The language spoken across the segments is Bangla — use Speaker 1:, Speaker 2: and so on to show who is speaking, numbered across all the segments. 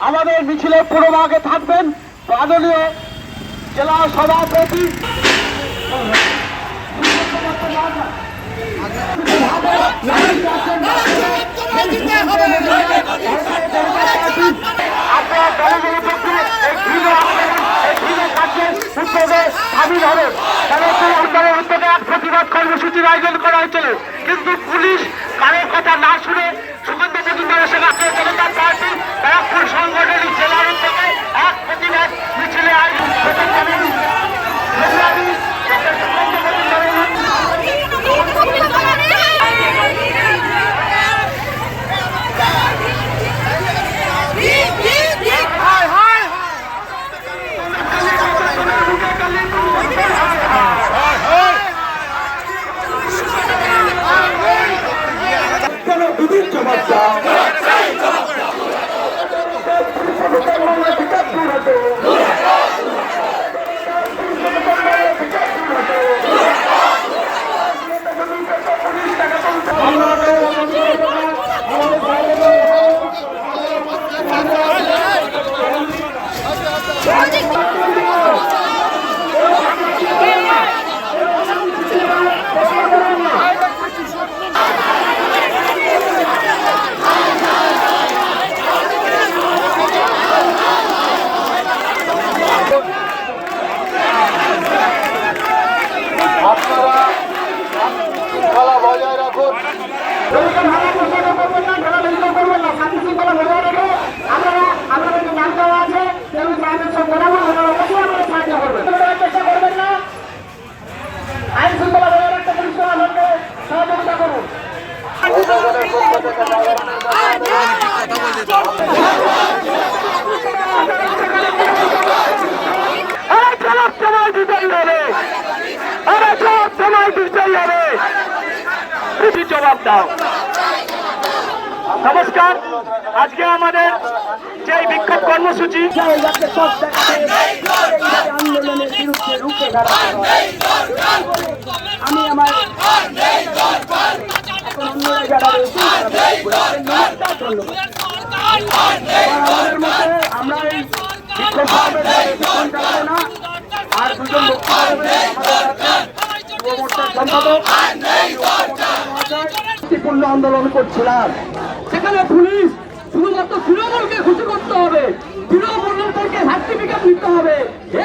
Speaker 1: আমাদের মিছিলে পুরোভাগে থাকবেন মাননীয় জেলা সভাপতি। প্রতিবাদ কর্মসূচির আয়োজন করা হয়েছিল, কিন্তু পুলিশ কারোর কথা না শুনে 快进 জবাব দাও নমস্কার। আজকে আমাদের যে বিক্ষোভ কর্মসূচি
Speaker 2: আমি আমার আমরা এই না আর আন্দোলন করছিলাম। সেখানে পুলিশ শুধুমাত্র তৃণমূলকে খুশি করতে হবে। তৃণমূলকে সার্টিফিকেট নিতে হবে।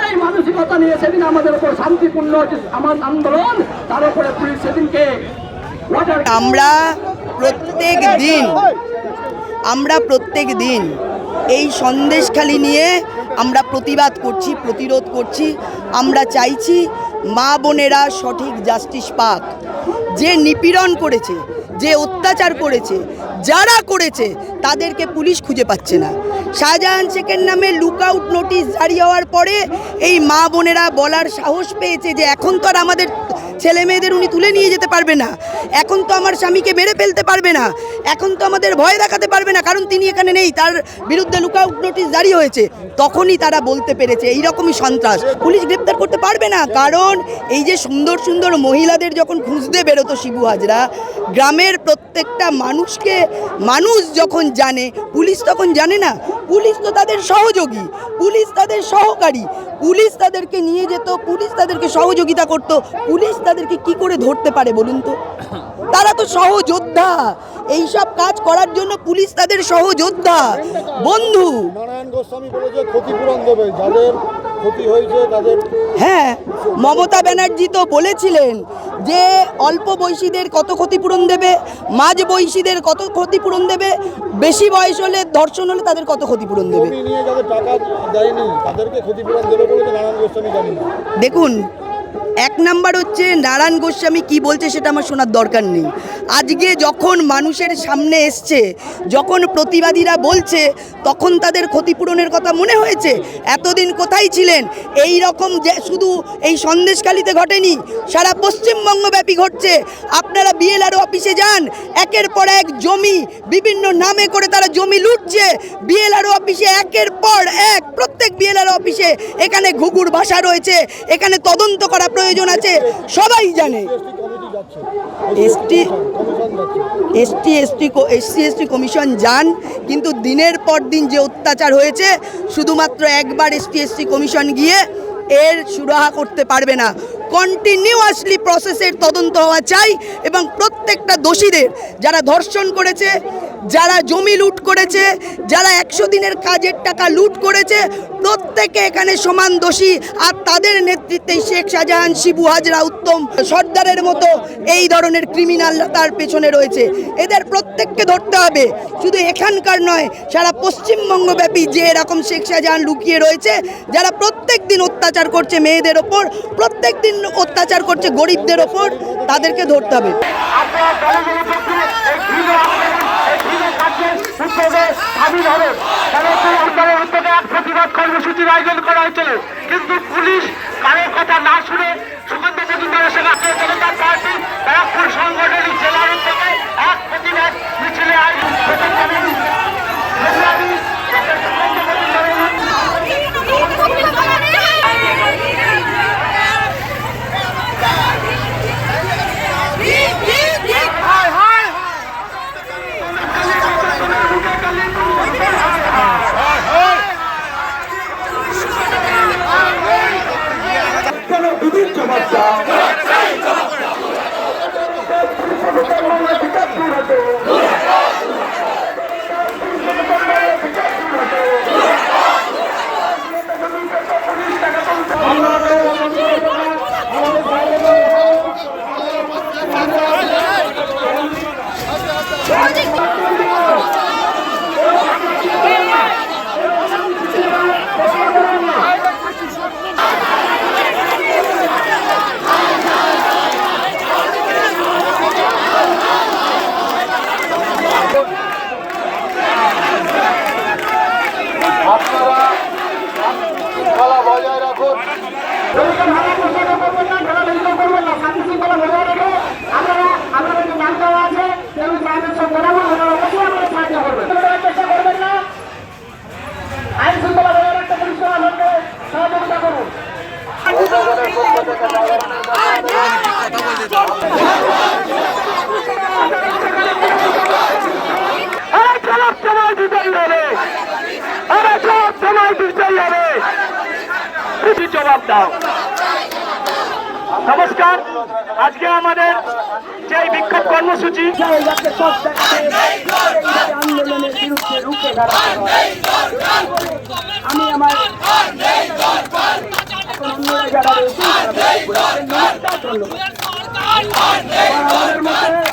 Speaker 2: এই মানসিকতা নিয়ে সেদিন আমাদের উপর শান্তিপূর্ণ আমার আন্দোলন, তার উপরে পুলিশ সেদিনকে
Speaker 3: আমরা প্রত্যেক দিন, আমরা প্রত্যেক দিন এই সন্দেশখালি নিয়ে আমরা প্রতিবাদ করছি, প্রতিরোধ করছি। আমরা চাইছি মা বোনেরা সঠিক জাস্টিস পাক। যে নিপীড়ন করেছে, যে অত্যাচার করেছে, যারা করেছে, তাদেরকে পুলিশ খুঁজে পাচ্ছে না। শাহজাহান শেখের নামে লুক আউট নোটিশ জারি হওয়ার পরে এই মা বোনেরা বলার সাহস পেয়েছে যে এখন তো আর আমাদের ছেলে মেয়েদের উনি তুলে নিয়ে যেতে পারবে না। এখন তো আমার স্বামীকে মেরে ফেলতে পারবে না। এখন তো আমাদের ভয় দেখাতে পারবে না, কারণ তিনি এখানে নেই। তার বিরুদ্ধে লুকআউট নোটিশ জারি হয়েছে। তখনই তারা বলতে পেরেছে এই রকমই সন্ত্রাস। পুলিশ গ্রেপ্তার করতে পারবে না। কারণ এই যে সুন্দর সুন্দর মহিলাদের যখন খুঁজতে বেরোতো শিবু হাজরা, গ্রামের প্রত্যেকটা মানুষকে, মানুষ যখন জানে, পুলিশ তখন জানে না পুলিশ তো তাদের সহযোগী, পুলিশ তাদের সহকারী, পুলিশ তাদেরকে নিয়ে যেত, পুলিশ তাদেরকে সহযোগিতা করত, পুলিশ তাদেরকে কি করে ধরতে পারে বলুন তো? তারা তো সহযোদ্ধা, এইসব কাজ করার জন্য পুলিশ তাদের সহযোদ্ধা। বন্ধু,
Speaker 4: নারায়ণ গোস্বামী বলেছে ক্ষতিপূরণ দেবে, যাদের ক্ষতি হয়েছে তাদের?
Speaker 3: হ্যাঁ মমতা ব্যানার্জি তো বলেছিলেন যে অল্প বয়সীদের কত ক্ষতিপূরণ দেবে মাঝ বয়সীদের কত ক্ষতিপূরণ দেবে বেশি বয়স হলে ধর্ষণ হলে তাদের কত ক্ষতিপূরণ দেবে। দেখুন এক নাম্বার হচ্ছে নারায়ণ গোস্বামী কি বলছে সেটা আমার শোনার দরকার নেই। আজকে যখন মানুষের সামনে এসছে, যখন প্রতিবাদীরা বলছে, তখন তাদের ক্ষতিপূরণের কথা মনে হয়েছে, এতদিন কোথায় ছিলেন? এই রকম যে শুধু এই সন্দেশখালিতে ঘটেনি, সারা পশ্চিমবঙ্গব্যাপী ঘটছে। আপনারা বিএলআর অফিসে যান, একের পর এক জমি, বিভিন্ন নামে করে তারা জমি লুটছে। বিএলআর অফিসে একের পর এক, প্রত্যেক বিএলআর অফিসে এখানে ঘুঘুর ভাষা রয়েছে, এখানে তদন্ত করা প্রয়োজন আছে, সবাই জানে। ST ST ST SC, ST commission যান, কিন্তু দিনের পর দিন যে অত্যাচার হয়েছে, শুধুমাত্র একবার এসটি এসটি কমিশন গিয়ে এর সুরাহা করতে পারবে না। কন্টিনিউয়াসলি প্রসেসের তদন্ত হওয়া চাই এবং প্রত্যেকটা দোষীদের, যারা ধর্ষণ করেছে যারা জমি লুট করেছে, যারা একশো দিনের কাজের টাকা লুট করেছে, প্রত্যেকে এখানে সমান দোষী। আর তাদের নেতৃত্বে শেখ শাহজাহান, শিবু হাজরা, উত্তম সর্দারের মতো এই ধরনের ক্রিমিনাল তার পেছনে রয়েছে। এদের প্রত্যেককে ধরতে হবে। শুধু এখানকার নয়, সারা পশ্চিমবঙ্গব্যাপী যে এরকম শেখ শাহজাহান লুকিয়ে রয়েছে, যারা প্রত্যেক দিন অত্যাচার করছে মেয়েদের ওপর প্রত্যেক দিন অত্যাচার করছে গরিবদের ওপর, তাদেরকে ধরতে হবে
Speaker 1: আপনারা দলগুলোর পক্ষে এই ঘৃণ্য আন্দোলন এই ঘৃণ্য কার্যের উদ্যোগে সামিল হবেন সমস্ত আন্দোলনের উদ্যোগে এক প্রতিবাদ কর্মসূচির আয়োজন করা হয়েছিল। কিন্তু পুলিশ কারোর কথা না শুনে সুগন্ধ মজুমদারের সঙ্গে আপনার জনতা পার্টি ব্যারাকপুর সংগঠনের জেলার উদ্যোগে এক প্রতিবাদ মিছিলে আয়োজন করেন। ফেব্রুয়ারি ডক্টর সুগন্ধ মজুমদারের
Speaker 4: শৃঙ্খলা বজায় রাখুন
Speaker 1: এরকম ভাবে প্রচারণা করবেন না, ঢেলাঢেলি করবেন না, শান্তি শৃঙ্খলা বজায় রেখে আপনারা আপনাদের যে নাম দেওয়া আছে, সেই অনুযায়ী আইনের সঙ্গে বরাবর আপনারা অবশ্যই আমাদের সাহায্য করবেন। আপনারা চেষ্টা করবেন না, আইন শৃঙ্খলা বজায় রাখতে পুলিশ প্রশাসনকে সহযোগিতা করুন। আরে সব সময় দিতেই হবে আরে সব সময় হবে কিছু জবাব দাও। নমস্কার আজকে আমাদের যে বিক্ষোভ কর্মসূচি
Speaker 2: আন্দোলনের বিরুদ্ধে রুখে দাঁড়াতে আমি আমার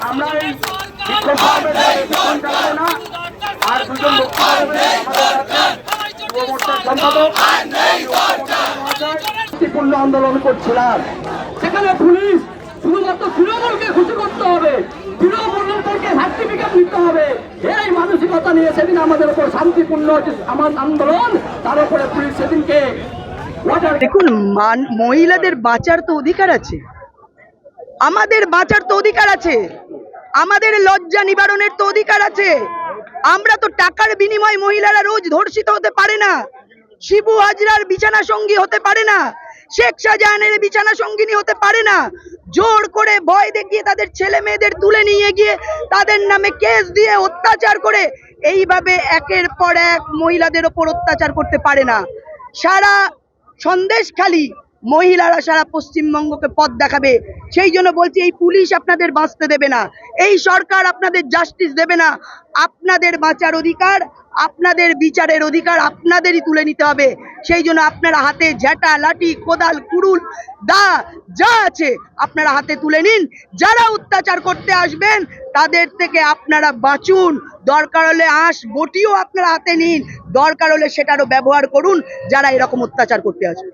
Speaker 2: আমরা এই বিক্ষোভ না আর দুজন শান্তিপূর্ণ আন্দোলন করছিলাম। সেখানে পুলিশ শুধুমাত্র তৃণমূলকে খুশি করতে হবে। তৃণমূলকে সার্টিফিকেট নিতে হবে। এই মানসিকতা নিয়ে সেদিন আমাদের উপর শান্তিপূর্ণ আমার আন্দোলন, তার উপরে পুলিশ সেদিনকে
Speaker 3: দেখুন মহিলাদের বাঁচার তো অধিকার আছে। আমাদের বাঁচার তো অধিকার আছে। আমাদের লজ্জা নিবারণের তো অধিকার আছে। আমরা তো টাকার বিনিময়ে মহিলারা রোজ ধর্ষিত হতে পারে না। শিবু হাজরার বিছানা সঙ্গী হতে পারে না। শেখ শাহজাহানের বিছানা সঙ্গিনী হতে পারে না। জোর করে ভয় দেখিয়ে তাদের ছেলে মেয়েদের তুলে নিয়ে গিয়ে তাদের নামে কেস দিয়ে অত্যাচার করে এইভাবে একের পর এক মহিলাদের ওপর অত্যাচার করতে পারে না। সারা সন্দেশখালী মহিলারা সারা পশ্চিমবঙ্গকে পথ দেখাবে। সেই জন্য বলছি, এই পুলিশ আপনাদের বাঁচতে দেবে না। এই সরকার আপনাদের জাস্টিস দেবে না। আপনাদের বাঁচার অধিকার, আপনাদের বিচারের অধিকার আপনাদেরই তুলে নিতে হবে। সেই জন্য আপনারা হাতে ঝ্যাটা লাঠি, কোদাল, কুড়ুল, দা, যা আছে আপনারা হাতে তুলে নিন। যারা অত্যাচার করতে আসবেন, তাদের থেকে আপনারা বাঁচুন। দরকার হলে আঁশ, বটিও আপনারা হাতে নিন। দরকার হলে সেটারও ব্যবহার করুন, যারা এরকম অত্যাচার করতে আসবে